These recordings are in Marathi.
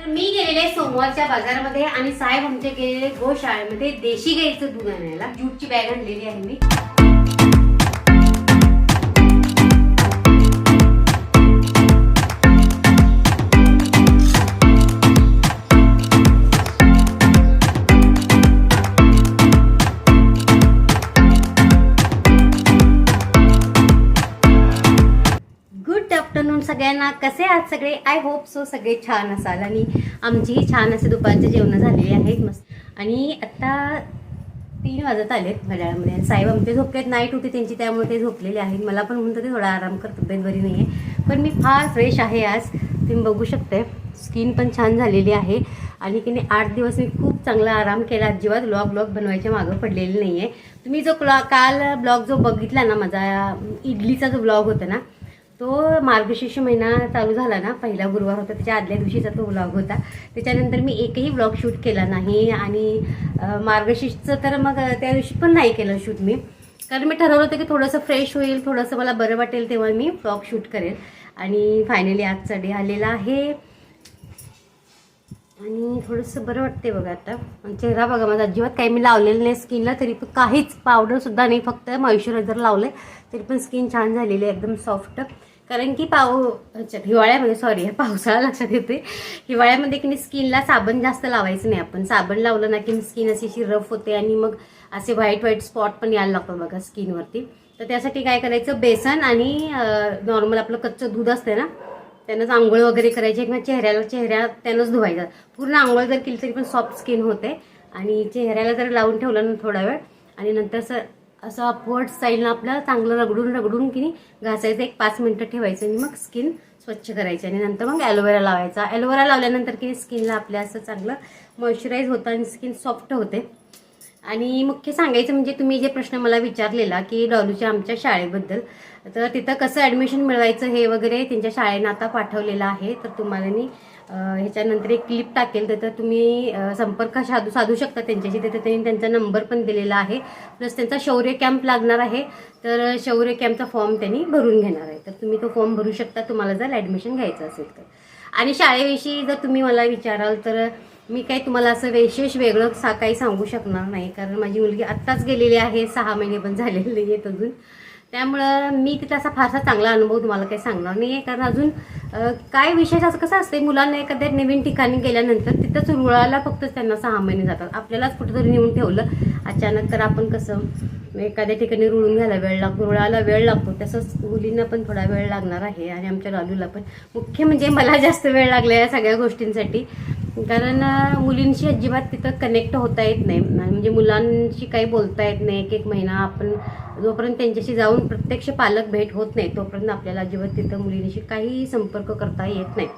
तर मी गेलेले सोमवारच्या बाजारामध्ये आणि साहेब आमचे गेलेले गोशाळेमध्ये देशी गाईचं दूध आणायला. ज्यूटची बॅग आणलेली आहे मी. आफ्टरनून सगळ्यांना. कसे आहात सगळे? आय होप सो सगळे छान असाल. आणि आमचीही छान असे दुपारचे जेवणं झालेली आहेत. मस्त. आणि आत्ता तीन वाजत आलेत घड्याळामध्ये आणि साहेब आमचे झोपलेत. नाईट होती त्यांची त्यामुळे ते झोपलेले आहेत. मला पण म्हणतं ते थोडा आराम कर तब्येत बरी नाही आहे पण मी फार फ्रेश आहे आज. तुम्ही बघू शकते स्किन पण छान झालेली आहे. आणि की नाही आठ दिवस मी खूप चांगला आराम केला. अजिबात ब्लॉग ब्लॉग बनवायच्या मागं पडलेली नाही आहे तुम्ही जो क्लॉ काल ब्लॉग जो बघितला ना माझा इडलीचा जो ब्लॉग होता ना तो मार्गशीर्ष महिना चालू झाला ना पहिला गुरुवार होता त्याच्या आदल्या दिवशीचा तो व्लॉग होता. त्याच्यानंतर मी एकही व्लॉग शूट केला नाही आणि मार्गशीर्षचं तर मग त्या दिवशी पण नाही केलं शूट मी. कारण मी ठरवलं होतं की थोडंसं फ्रेश होईल थोडंसं मला बरं वाटेल तेव्हा मी व्लॉग शूट करेल आणि फायनली आजचा डे आलेला आहे. आणि थोडंसं बरं वाटते बघा आता. चेहरा बघा माझा अजिबात काही मी लावलेलं नाही स्किनला तरी पण काहीच पावडरसुद्धा नाही. फक्त मॉइश्चरायझर लावलं आहे तरी पण स्किन छान झालेली आहे एकदम सॉफ्ट कारण की पाऊ अच्छा हिवाळ्यामध्ये सॉरी पावसाळा लक्षात येते हिवाळ्यामध्ये की नाही स्किनला साबण जास्त लावायचं नाही आपण. साबण लावलं ना की स्किन अशी अशी रफ होते आणि मग असे व्हाईट व्हाईट स्पॉट पण यायला लागतो बघा स्किनवरती तर त्यासाठी काय करायचं बेसन आणि नॉर्मल आपलं कच्चं दूध असते ना त्यानंच आंघोळ वगैरे करायची. किंवा चेहऱ्याला चेहऱ्या त्यानंच धुवायचा. पूर्ण आंघोळ जर केली तरी पण सॉफ्ट स्किन होते. आणि चेहऱ्याला जर लावून ठेवलं ना थोडा वेळ आणि नंतर असं असं अपवर्ड साईडनं आपलं चांगलं रगडून रगडून की नाही घासायचं एक पाच मिनटं ठेवायचं आणि मग स्किन स्वच्छ करायची आणि नंतर मग ॲलोवेरा लावायचा. ॲलोवेरा लावल्यानंतर की स्किनला आपल्या असं चांगलं मॉइश्चराईज होतं आणि स्किन सॉफ्ट होते. आणि मुख्य सांगायचं म्हणजे तुम्ही जे प्रश्न मला विचारलेला की डॉलूच्या आमच्या शाळेबद्दल तर तिथं कसं ॲडमिशन मिळवायचं हे वगैरे त्यांच्या शाळेनं आता पाठवलेलं आहे. तर तुम्हाला मी ह्याच्यानंतर एक क्लिप टाकेल तर तुम्ही संपर्क साधू साधू शकता त्यांच्याशी. तिथे त्यांनी त्यांचा नंबर पण दिलेला आहे. प्लस त्यांचा शौर्य कॅम्प लागणार आहे. तर शौर्य कॅम्पचा फॉर्म त्यांनी भरून घेणार आहे. तर तुम्ही तो फॉर्म भरू शकता. तुम्हाला जर ॲडमिशन घ्यायचं असेल तर. आणि शाळेविषयी जर तुम्ही मला विचाराल तर मी काही तुम्हाला असं विशेष वेगळं सा काही सांगू शकणार नाही. कारण माझी मुलगी आत्ताच गेलेली आहे. सहा महिने पण झालेले आहेत अजून. त्यामुळं मी तिथं असा फारसा चांगला अनुभव तुम्हाला काही सांगणार नाही आहे कारण अजून काय विशेष असं कसं असते मुलांना एखाद्या नवीन ठिकाणी गेल्यानंतर तिथंच रुळाला फक्त त्यांना सहा महिने जातात. आपल्यालाच कुठेतरी नेऊन ठेवलं अचानक तर आपण कसं एखाद्या ठिकाणी रुळून घ्यायला वेळ लागतो रुळाला वेळ लागतो. तसंच मुलींना पण थोडा वेळ लागणार आहे आणि आमच्या लालूला पण. मुख्य म्हणजे मला जास्त वेळ लागला या सगळ्या गोष्टींसाठी. कारण मुलींशी अजिबात तिथं कनेक्ट होता येत नाही. म्हणजे मुलांशी काही बोलता येत नाही. एक एक महिना आपण जोपर्यंत त्यांच्याशी जाऊन प्रत्यक्ष पालक भेट होत नाही तोपर्यंत आपल्याला अजिबात तिथं मुलींशी काहीही संपर्क करता येत नाही.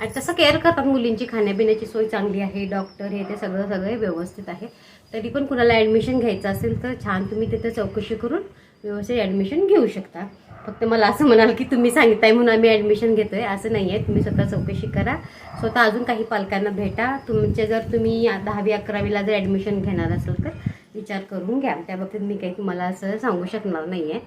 आणि तसं केअर करतात मुलींची खाण्यापिण्याची सोय चांगली आहे डॉक्टर हे ते सगळं सगळं व्यवस्थित आहे. तरी पण कुणाला ॲडमिशन घ्यायचं असेल तर छान तुम्ही तिथं चौकशी करून व्यवस्थित ॲडमिशन घेऊ शकता. फक्त मला असं म्हणाल की तुम्ही सांगताय म्हणून आम्ही ॲडमिशन घेतो आहे असं नाही आहे तुम्ही स्वतः चौकशी करा. स्वतः अजून काही पालकांना भेटा. तुमचे जर तुम्ही दहावी अकरावीला जर ॲडमिशन घेणार असेल तर विचार करून घ्या. त्या बाबतीत मी काही तुम्हाला असं सांगू शकणार नाही आहे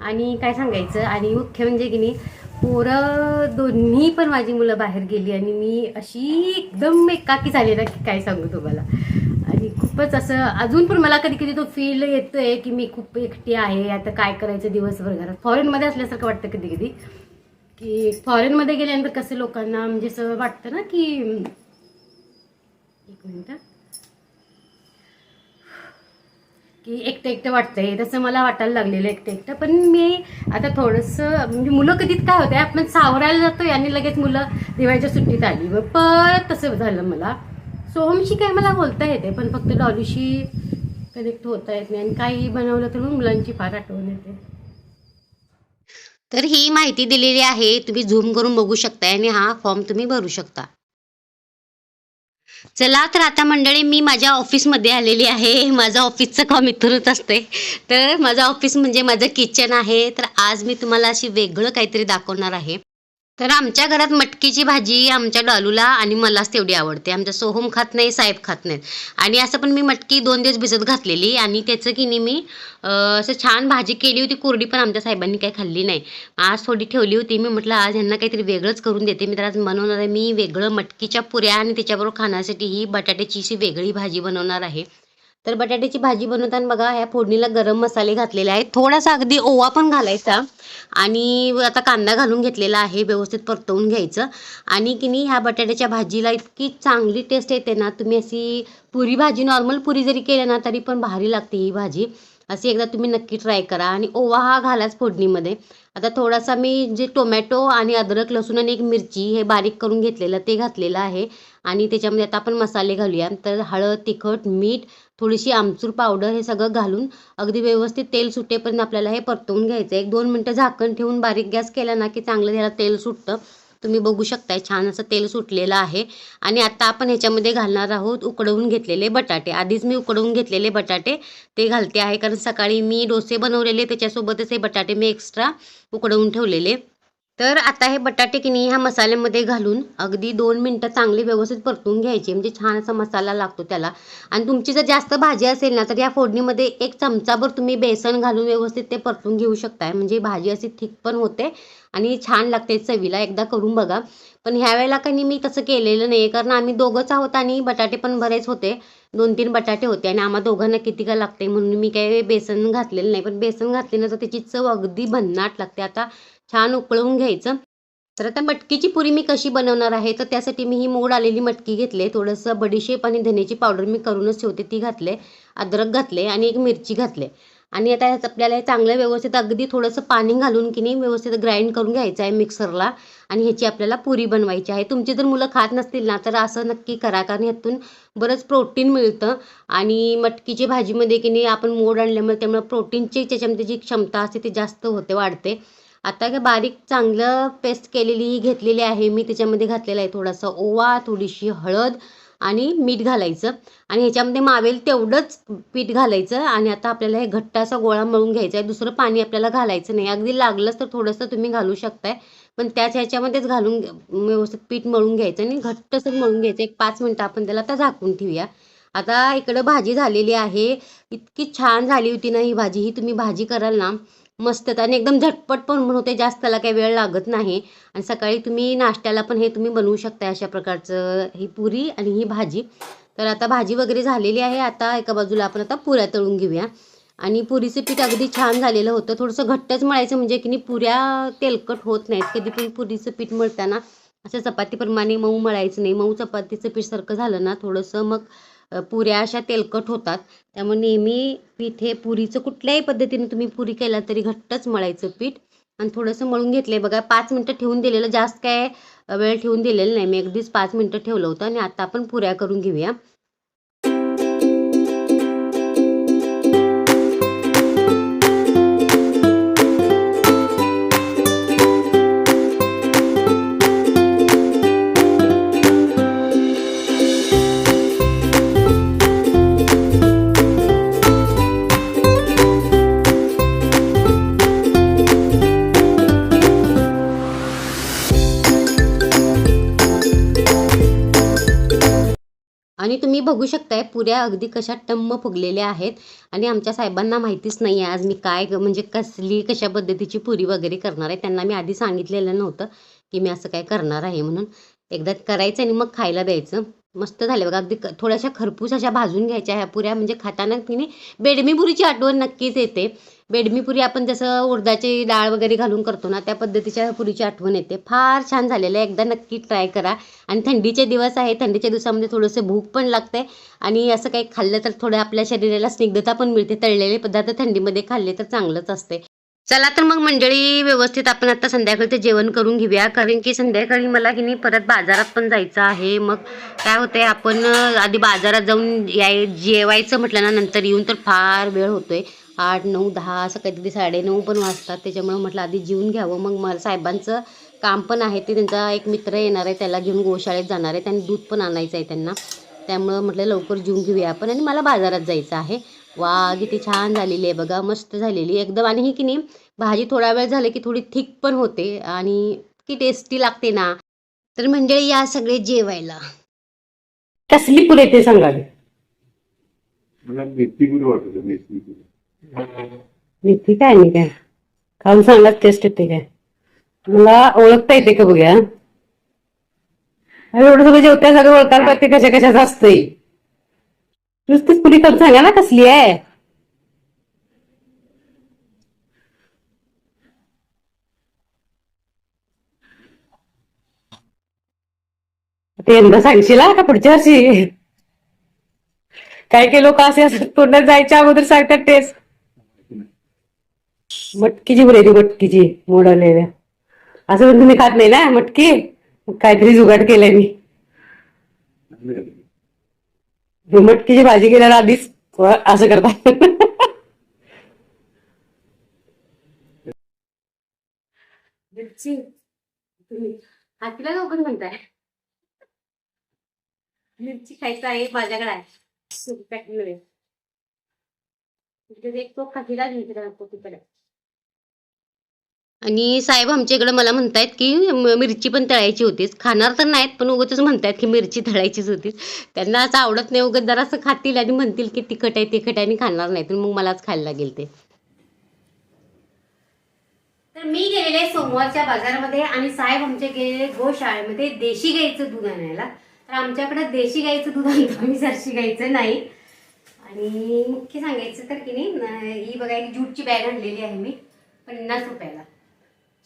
आणि काय सांगायचं आणि मुख्य म्हणजे की नाही पोरं दोन्ही पण माझी मुलं बाहेर गेली आणि मी अशी एकदम एकाकी झाली ना की काय सांगू तुम्हाला. आणि खूपच असं अजून पण मला कधी कधी तो फील येतोय की मी खूप एकटी आहे आता काय करायचं दिवसभर घरात. फॉरेनमध्ये असल्यासारखं वाटतं कधी कधी की फॉरेनमध्ये गेल्यानंतर कसं लोकांना म्हणजे असं वाटतं ना की एक मिनटं. की एकटं एकटं वाटतंय. तसं मला वाटायला लागलेलं एकटं एकटं. पण मी आता थोडंसं म्हणजे मुलं कधीच काय होते आपण सावरायला जातो आणि लगेच मुलं दिवाळीच्या सुट्टीत आली. मग परत तसं झालं मला. सोहमशी काय मला बोलता येते पण फक्त डॉलीशी कनेक्ट होता येत नाही. आणि काही बनवलं तर मग मुलांची फार आठवण येते. तर ही माहिती दिलेली आहे. तुम्ही झूम करून बघू शकता आणि हा फॉर्म तुम्ही भरू शकता. चला तर आता मंडळी मी माझ्या ऑफिसमध्ये आलेली आहे. माझं ऑफिसचं काम इथूनच असते. तर माझं ऑफिस म्हणजे माझं किचन आहे. तर आज मी तुम्हाला अशी वेगळं काहीतरी दाखवणार आहे. तर आमच्या घरात मटकीची भाजी आमच्या डॉलूला आणि मलाच तेवढी आवडते. आमच्या सोहम खात नाही साहेब खात नाहीत. आणि असं पण मी मटकी दोन दिवस भिजत घातलेली आणि त्याचं की नाही मी असं छान भाजी केली होती कोरडी पण आमच्या साहेबांनी काही खाल्ली नाही. आज थोडी ठेवली होती मी म्हटलं आज ह्यांना काहीतरी वेगळंच करून देते. मी तर आज बनवणार आहे मी वेगळं मटकीच्या पुऱ्या आणि त्याच्याबरोबर खाण्यासाठी ही बटाट्याची अशी वेगळी भाजी बनवणार आहे. तर बटाट्याची भाजी बनवताना बघा ह्या फोडणीला गरम मसाले घातलेले आहेत. थोडासा अगदी ओवा पण घालायचा. आणि आता कांदा घालून घेतलेला आहे व्यवस्थित परतवून घ्यायचं. आणि की नाही ह्या बटाट्याच्या भाजीला इतकी चांगली टेस्ट येते ना तुम्ही अशी पुरी भाजी नॉर्मल पुरी जरी केली ना तरी पण भारी लागते ही भाजी. अशी एकदा तुम्ही नक्की ट्राय करा. आणि ओवा हा घालाच फोडणीमध्ये. आता थोडासा मी जे टोमॅटो आणि अद्रक लसूण आणि एक मिरची हे बारीक करून घेतलेलं ते घातलेलं आहे. आणि त्याच्यामध्ये आता आपण मसाले घालूया. तर हळद तिखट मीठ थोडीशी आमचूर पावडर हे सगळं घालून अगदी व्यवस्थित तेल सुटेपर्यंत आपल्याला हे परतवून घ्यायचं एक दोन मिनटं झाकण ठेवून बारीक गॅस केला ना की चांगलं त्याला तेल सुटतं. तुम्ही बघू शकताय छान असं तेल सुटलेलं आहे. आणि आता आपण ह्याच्यामध्ये घालणार आहोत उकडवून घेतलेले बटाटे. आधीच मी उकडवून घेतलेले बटाटे ते घालते आहे. कारण सकाळी मी डोसे बनवलेले त्याच्यासोबतच हे बटाटे मी एक्स्ट्रा उकडवून ठेवलेले. तर आता हे बटाटे की नाही ह्या मसाल्यामध्ये घालून अगदी दोन मिनटं चांगले व्यवस्थित परतून घ्यायचे. म्हणजे छान असा मसाला लागतो त्याला. आणि तुमची जर जास्त भाजी असेल ना तर या फोडणीमध्ये एक चमचाभर तुम्ही बेसन घालून व्यवस्थित ते परतून घेऊ शकताय. म्हणजे भाजी अशी थिक पण होते आणि छान लागते चवीला. एकदा करून बघा. पण ह्या वेळेला काही मी तसं केलेलं नाही कारण आम्ही दोघंच आहोत आणि बटाटे पण बरेच होते. दोन तीन बटाटे होते आणि आम्हा दोघांना किती का लागते म्हणून मी काही बेसन घातलेलं नाही. पण बेसन घातले ना तर त्याची चव अगदी भन्नाट लागते. आता छान उकळवून घ्यायचं. तर आता मटकीची पुरी मी कशी बनवणार आहे? तर त्यासाठी मी ही मोड आलेली मटकी घेतले. थोडंसं बडीशेप आणि धन्याची पावडर मी करूनच ठेवते. ती घातले अद्रक घातले आणि एक मिरची घातले. आणि आता ह्याचं आपल्याला हे चांगलं व्यवस्थित अगदी थोडंसं पाणी घालून की नाही व्यवस्थित ग्राइंड करून घ्यायचं आहे मिक्सरला आणि ह्याची आपल्याला पुरी बनवायची आहे. तुमची जर मुलं खात नसतील ना तर असं नक्की करा. कारण ह्यातून बरंच प्रोटीन मिळतं. आणि मटकीची भाजीमध्ये की नाही आपण मोड आणल्यामुळे त्यामुळे प्रोटीनची त्याच्यामध्ये जी क्षमता असते ती जास्त होते वाढते. आता काय बारीक चांगलं पेस्ट केलेली ही घेतलेली आहे. मी त्याच्यामध्ये घातलेला आहे थोडासा ओवा थोडीशी हळद. आणि मीठ घालायचं. आणि ह्याच्यामध्ये मावेल तेवढंच पीठ घालायचं आणि आता आपल्याला हे घट्ट असा गोळा मळून घ्यायचा आहे. दुसरं पाणी आपल्याला घालायचं नाही. अगदी लागलंच तर थोडंसं तुम्ही घालू शकताय. पण त्याच ह्याच्यामध्येच घालून व्यवस्थित पीठ मळून घ्यायचं आणि घट्टसं मळून घ्यायचं. एक पाच मिनटं आपण त्याला आता झाकून ठेवूया. आता इकडं भाजी झालेली आहे. इतकी छान झाली होती ना ही भाजी. ही तुम्ही भाजी कराल ना मस्त आणि एकदम झटपट पण बनवते जास्त त्याला काही वेळ लागत नाही. आणि सकाळी तुम्ही नाश्त्याला पण हे तुम्ही बनवू शकता अशा प्रकारचं ही पुरी आणि ही भाजी. तर आता भाजी वगैरे झालेली आहे. आता एका बाजूला आपण आता पुऱ्या तळून घेऊया. आणि पुरीचं पीठ अगदी छान झालेलं होतं. थोडंसं घट्टच मळायचं म्हणजे की नाही पुऱ्या तेलकट होत नाहीत. कधी पण पुरीचं पीठ मळताना असं चपातीप्रमाणे मऊ मळायचं नाही. मऊ चपातीचं पीठ सारखं झालं ना थोडंसं मग पुऱ्या अशा तेलकट होतात. त्यामुळे नेहमी पीठ हे पुरीचं कुठल्याही पद्धतीने तुम्ही पुरी केला तरी घट्टच मळायचं पीठ. आणि थोडंसं मळून घेतलं आहे बघा पाच मिनटं ठेवून दिलेलं. जास्त काय वेळ ठेवून दिलेलं नाही. मी अगदीच पाच मिनटं ठेवलं होतं. आणि आता आपण पुऱ्या करून घेऊया. आणि तुम्ही बघू शकताय पुऱ्या अगदी कशा टम्म फुगलेल्या आहेत आणि आमच्या साहेबांना माहितीच नाही आहे आज मी काय म्हणजे कसली कशा पद्धतीची पुरी वगैरे करणार आहे. त्यांना मी आधी सांगितलेलं नव्हतं की मी असं काय करणार आहे म्हणून. एकदा करायचं आणि मग खायला द्यायचं. मस्त झाले बघा. अगदी क- थोड्याशा खरपूस अशा भाजून घ्यायच्या ह्या पुऱ्या. म्हणजे खाताना की नाही बेडमीपुरीची आठवण नक्कीच येते. बेडमीपुरी आपण जसं उडदाची डाळ वगैरे घालून करतो ना त्या पद्धतीच्या पुरीची आठवण येते. फार छान झालेलं आहे. एकदा नक्की ट्राय करा. आणि थंडीचे दिवस आहे थंडीच्या दिवसामध्ये थोडंसं भूक पण लागते. आणि असं काही खाल्लं तर थोडं आपल्या शरीराला स्निग्धता पण मिळते. तळलेले पदार्थ थंडीमध्ये खाल्ले तर चांगलंच असते. चला तर मग मंडळी व्यवस्थित आपण आता संध्याकाळचं जेवण करून घेऊया. कारण की संध्याकाळी मला की नाही परत बाजारात पण जायचं आहे. मग काय होतंय आपण आधी बाजारात जाऊन याय जेवायचं म्हटलं ना नंतर येऊन तर फार वेळ होतोय. आठ नऊ दहा असं कधीतरी साडेनऊ पण वाजतात. त्याच्यामुळे म्हटलं आधी जेवून घ्यावं. मग मला साहेबांचं काम पण आहे. ते त्यांचा एक मित्र येणार आहे. त्याला घेऊन गोशाळेत जाणार आहे. त्यांनी दूध पण आणायचं आहे त्यांना. त्यामुळं म्हटलं लवकर जेवून घेऊया आपण आणि मला बाजारात जायचं आहे. वा किती छान झालेली आहे बघा मस्त झालेली एकदम आणि ही की नाही भाजी थोडा वेळ झाली की थोडी थिक पण होते आणि इतकी टेस्टी लागते ना. तर मंडळी या सगळे जेवायला. कसली पुरे ते सांगा मला मेथी गुरु वाटत मेथी गुरु मेथी काय नाही काय? खाऊन सांगा टेस्ट येते काय? मला ओळखता येते का बघूया? अरे एवढं सगळं जेवत्या सगळं ओळखायला पाहिजे कशा कशाचं असतंय. नुसतीच पुरी खाऊन सांगा ना कसली आहे. ते यंदा सांगशील का पुढच्या वर्षी? काही काही लोक असे असतात पुण्यात जायच्या अगोदर सांगतात तेच. मटकीची बरं मटकीची मोडवलेल्या. असं पण तुम्ही खात नाही ना मटकी? काहीतरी जुगाड केलंय मी. हे भाजी केल्यावर आधीच असं करतात. मिरची. तुम्ही हातीला जाऊ पण म्हणताय? मिरची खायचं आहे माझ्याकडे आहे. सुकी packing मध्ये. एक तो खातीला घेऊन तिकडे. आणि साहेब आमच्या इकडे मला म्हणतायत की मिरची पण तळायची होतीच खाणार तर नाहीत पण उगाच म्हणतायत की मिरची तळायचीच होतीच त्यांना असं आवडत नाही उगाच जरासं खातील आणि म्हणतील की तिखट आहे तिखट आहे आणि खाणार नाही तर मग मलाच खायला लागेल ते. तर मी गेलेले सोमवारच्या बाजारामध्ये आणि साहेब आमच्या गेलेले गोशाळेमध्ये देशी गाईचं दूध आणायला. तर आमच्याकडे देशी गाईचं दूध आणतो आम्ही जर्शी गाईचं नाही. आणि मुख्य सांगायचं तर की नाही ही बघा एक ज्यूटची बॅग आणलेली आहे मी पन्नास रुपयाला.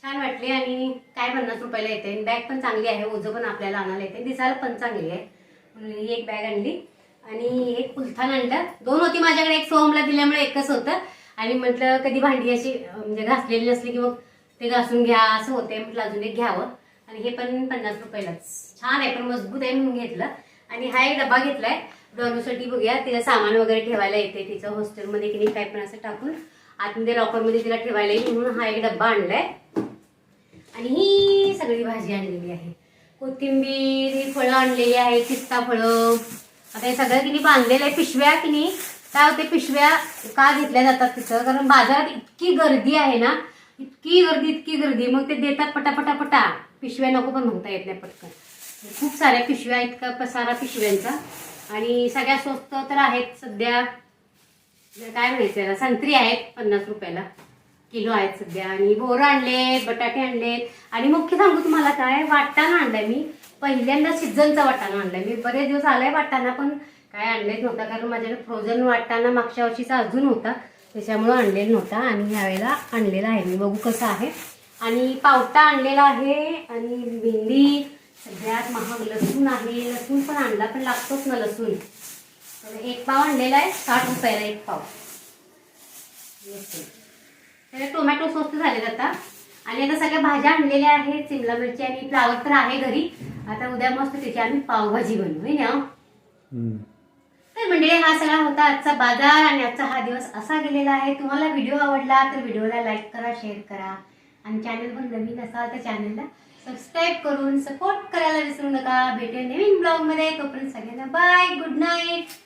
छान वाटली आणि काय पन्नास रुपयाला येते. बॅग पण चांगली आहे ओझं पण आपल्याला आणायला येते. दिसायला पण चांगली आहे. म्हणून ही एक बॅग आणली. आणि एक कुलथान आणलं. दोन होती माझ्याकडे एक सोहमला दिल्यामुळे एकच होतं. आणि म्हटलं कधी भांडी अशी म्हणजे घासलेली नसली की मग ते घासून घ्या असं होते म्हटलं अजून एक घ्यावं. आणि हे पण पन्नास रुपयालाच. छान आहे पण मजबूत आहे म्हणून घेतलं. आणि हा एक डबा घेतलाय. डॉलूसाठी बघूया तिला सामान वगैरे ठेवायला येते तिचं हॉस्टेलमध्ये की नाही काय पण असं टाकून. आतमध्ये लॉकरमध्ये तिला ठेवायला येईल म्हणून हा एक डब्बा आणलाय. आणि ही सगळी भाजी आणलेली आहे. कोथिंबीर ही फळं आणलेली आहे पिस्ता फळं. आता हे सगळं किनी बांधलेलं आहे. पिशव्या किनी काय होते पिशव्या का घेतल्या जातात तिथं? कारण बाजारात इतकी गर्दी आहे ना इतकी गर्दी इतकी गर्दी. मग ते देतात पटापटा पटा पिशव्या नको पण म्हणता येत नाही पटकन. खूप साऱ्या पिशव्या इतका पसारा पिशव्यांचा. आणि सगळ्या स्वस्त तर आहेत सध्या. काय म्हणायचं त्याला संत्री आहेत पन्नास रुपयाला. किलो आहेत सध्या. आणि बोरं आणले बटाटे आणले आणि मुख्य सांगू तुम्हाला काय? वाटाणा आणलाय मी. पहिल्यांदा सीझनचा वाटाणा आणलाय मी. बरेच दिवस आलाय वाटाणा पण काय आणलेच नव्हता. कारण माझ्याकडे फ्रोझन वाटाणा मागच्या वर्षीचा अजून होता. त्याच्यामुळं आणलेला नव्हता. आणि यावेळेला आणलेला आहे. मी बघू कसं आहे. आणि पावटा आणलेला आहे. आणि भेंडी. सगळ्यात महाग लसूण आहे. लसूण पण आणला पण लागतोच ना लसूण. एक पाव आणलेला आहे साठ रुपयाला एक पाव. त्याला टोमॅटो स्वस्त झालेत आता. आणि आता सगळ्या भाज्या आणलेल्या आहेत शिमला मिरची आणि फ्लावर तर आहे घरी. आता उद्या मस्त त्याची आम्ही पावभाजी बनवू है ना? तर मंडळी हा सगळा होता आजचा बाजार आणि आजचा हा दिवस असा गेलेला आहे. तुम्हाला व्हिडिओ आवडला तर व्हिडिओला लाईक करा शेअर करा. आणि चॅनल पण नवीन असाल तर चॅनलला सबस्क्राईब करून सपोर्ट करायला विसरू नका. भेटेल नवीन ब्लॉगमध्ये. तोपर्यंत सगळ्यांना बाय गुड नाईट